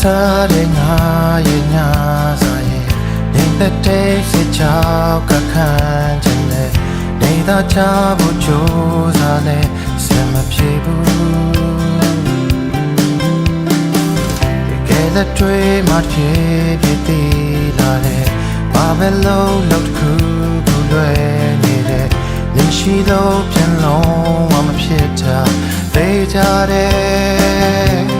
စားတဲ့ငါရဲ့ညာစားရဲ့နေသက်တဲ့စစ်ချောက်ကခံခြင်းနဲ့နေသာချဖို့ကြိုးစားနဲ့စမပြေဘူးကဲတဲ့တွေးမှဖြစ်ဖြစ်သေးလာတဲ့ဘာပဲလုံးလောက်တစ်ခုခုလွယ်နေတဲ့နေရှိလို့ပြန်လုံးဝမဖြစ်တာသိကြတယ်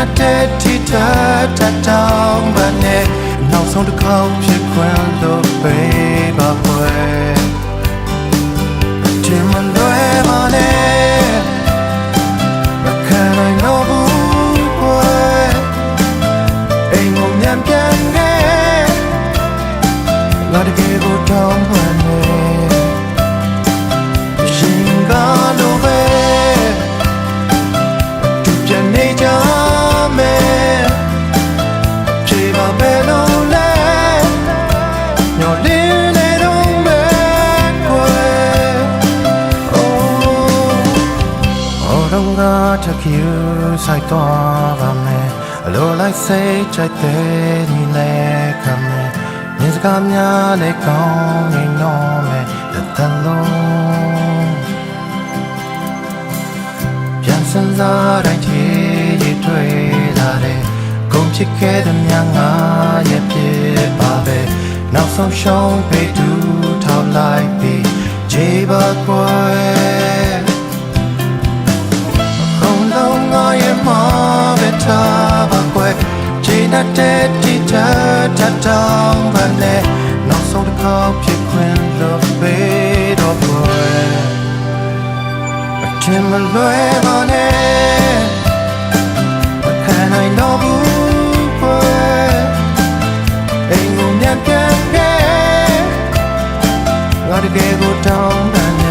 န်နဲ့တဲ့တီတာတတောင်းပါနဲ့နောက်ဆုံးတစ်ခေါက်ဖြစ်ခွင့်လို့ပေးပါကွ Oh အော်တော့ငါချက်ကျူဆိုင်တော့ပါမယ်အလိုလိုက်စိတ်ကြိုက်တဲ့ဒီလေကမယ်မြင်စကားများနဲ့ကောင်းနေတော့မယ်တန်လုံးပြန်စမ်းစားတိုင်းချီရတွေ့လာတဲ့ကုန်ချစ်ခဲ့တဲ့မြငါရဲ့ဖြစ်ပါပဲနောက်ဆုံးရှုံးပေးသူထောက်လိုက်ပြီးခြေပါကွယ် နာတဲ့တီတာတတောင်းပါနဲ့နောက်ဆုံးတစ်ခေါက်ဖြစ်ခွင့်လို့ပေးတော့ပွဲအထင်မလွဲပါနဲ့မခံနိုင်တော့ဘူးပွဲအိမ်ကိုမြတ်ပြန်ခဲ့ငါတကယ်ကိုတောင်းတနဲ့